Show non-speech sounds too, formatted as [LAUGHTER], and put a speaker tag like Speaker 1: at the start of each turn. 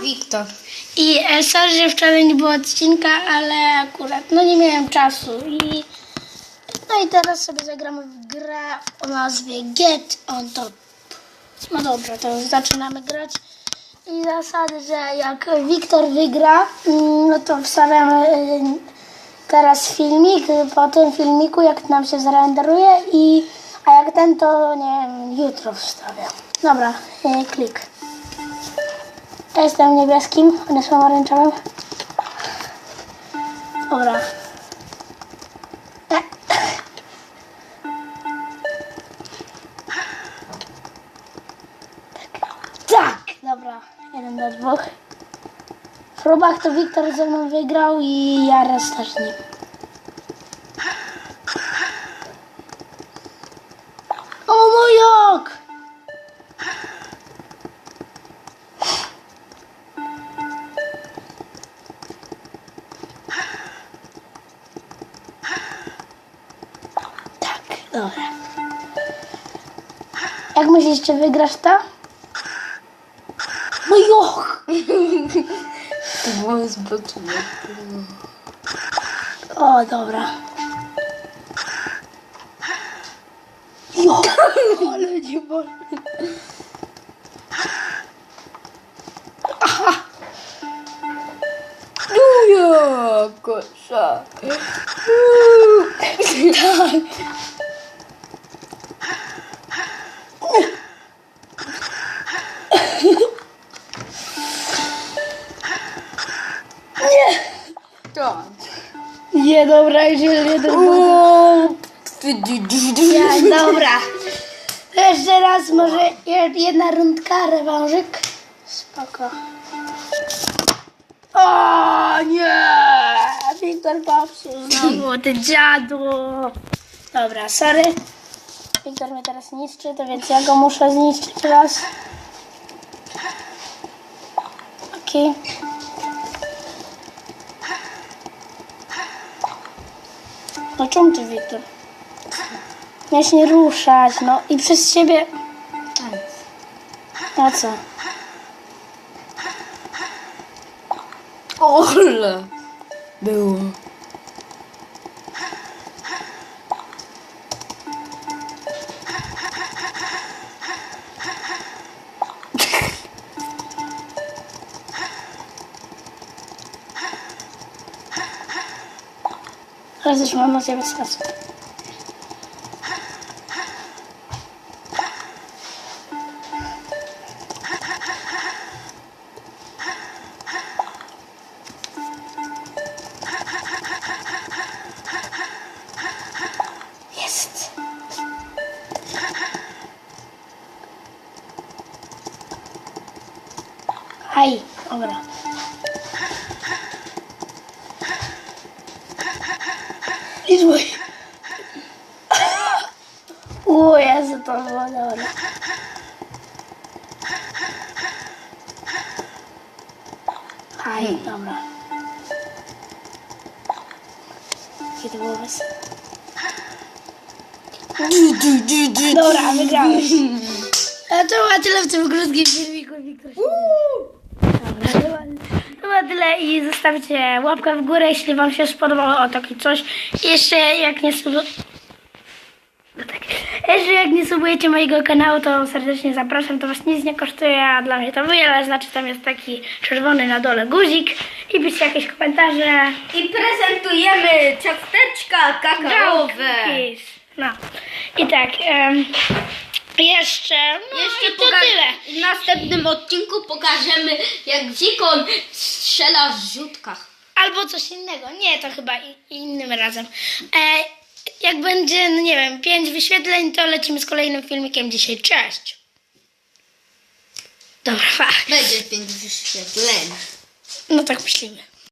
Speaker 1: Wiktor.
Speaker 2: I e, sorry, że wczoraj nie było odcinka, ale akurat no nie miałem czasu i no i teraz sobie zagramy w grę o nazwie Get on Top. No dobra, to zaczynamy grać. I zasady, że jak Wiktor wygra, mm, no to wstawiamy y, teraz filmik, po tym filmiku jak nam się zrenderuje i a jak ten to nie wiem, jutro wstawiam. Dobra, y, klik. Jestem niebieskim, one są pomarańczowym. Dobra. E. Tak, dobra. Jeden do dwóch. W próbach to Wiktor ze mną wygrał i ja raz też z dobra. Jak myślisz, czy wygrasz to? No joch!
Speaker 1: To było zboczone.
Speaker 2: O, dobra. Jo! Ale nie wolno.
Speaker 1: Kosza.
Speaker 2: Tak. Nie, dobra, już jeden do Ja, dobra. Jeszcze raz, może je- jedna rundka, rewanżyk. Spoko. O nie! Wiktor popsuł znowu, [LAUGHS] ty dziadu. Dobra, sorry. Wiktor mnie teraz niszczy, to więc ja go muszę zniszczyć raz. Okej. No czemu ty, Wiktor? Miałeś nie ruszać, no i przez ciebie... No co?
Speaker 1: Ole. Było.
Speaker 2: Ale też mam na ciebie sposób. Jest. Aj, dobra. I zły. O Jezu, to było dobre. Aj, dobra. Kiedy było wesoło? Dobra, wygrałeś. A to była tyle w tym krótkim filmiku, Wiktor. Dobra, to była tyle i zostawcie łapkę w górę, jeśli wam się spodobało o takie coś. Jeszcze jak nie sub... No tak. Jeszcze jak nie subujecie mojego kanału, to serdecznie zapraszam. To was nic nie kosztuje, a dla mnie to wiele. Znaczy tam jest taki czerwony na dole guzik. I piszcie jakieś komentarze.
Speaker 1: I prezentujemy ciasteczka kakaowe.
Speaker 2: No. I tak, em, jeszcze, no
Speaker 1: Jeszcze
Speaker 2: i to
Speaker 1: poka-
Speaker 2: tyle.
Speaker 1: w następnym odcinku pokażemy, jak Zikon strzela w rzutkach.
Speaker 2: Albo coś innego. Nie, to chyba i- innym razem. E, jak będzie, no nie wiem, pięć wyświetleń, to lecimy z kolejnym filmikiem dzisiaj. Cześć! Dobra, pa.
Speaker 1: Będzie pięć wyświetleń.
Speaker 2: No tak myślimy.